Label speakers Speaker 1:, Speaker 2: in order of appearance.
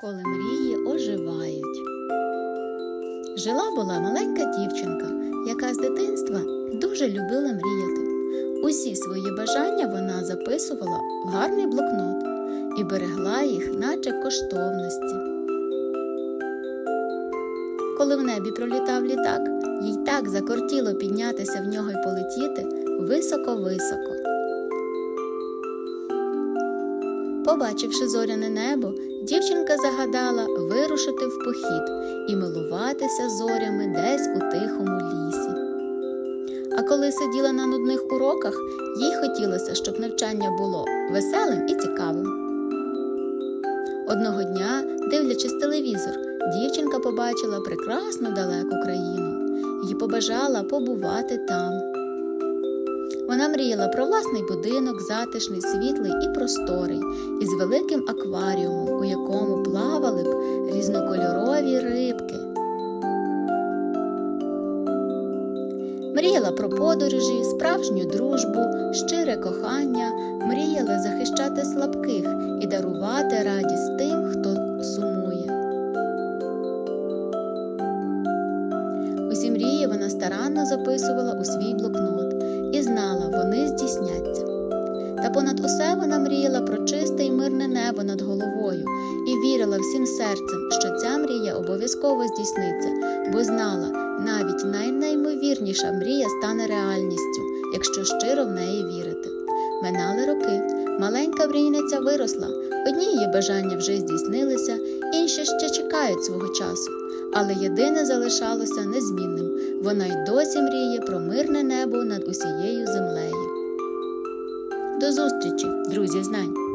Speaker 1: коли мрії оживають. Жила була маленька дівчинка, яка з дитинства дуже любила мріяти. Усі свої бажання вона записувала в гарний блокнот і берегла їх, наче коштовності. Коли в небі пролітав літак, їй так закортіло піднятися в нього й полетіти високо-високо. Побачивши зоряне небо, дівчинка загадала вирушити в похід і милуватися зорями десь у тихому лісі. А коли сиділа на нудних уроках, їй хотілося, щоб навчання було веселим і цікавим. Одного дня, дивлячись телевізор, дівчинка побачила прекрасну далеку країну і побажала побувати там. Вона мріяла про власний будинок, затишний, світлий і просторий, із великим акваріумом, у якому плавали б різнокольорові рибки. Мріяла про подорожі, справжню дружбу, щире кохання, мріяла захищати слабких і дарувати радість тим, хто сумує. Усі мрії вона старанно записувала у свій блокнот і знала, вони здійсняться. Та понад усе вона мріяла про чисте й мирне небо над головою і вірила всім серцем, що ця мрія обов'язково здійсниться, бо знала, навіть найнеймовірніша мрія стане реальністю, якщо щиро в неї вірити. Минали роки. Маленька мрійниця виросла. Одні її бажання вже здійснилися, інші ще чекають свого часу. Але єдине залишалося незмінним вона й досі мріє про мирне небо над усією землею. До зустрічі, друзі знань!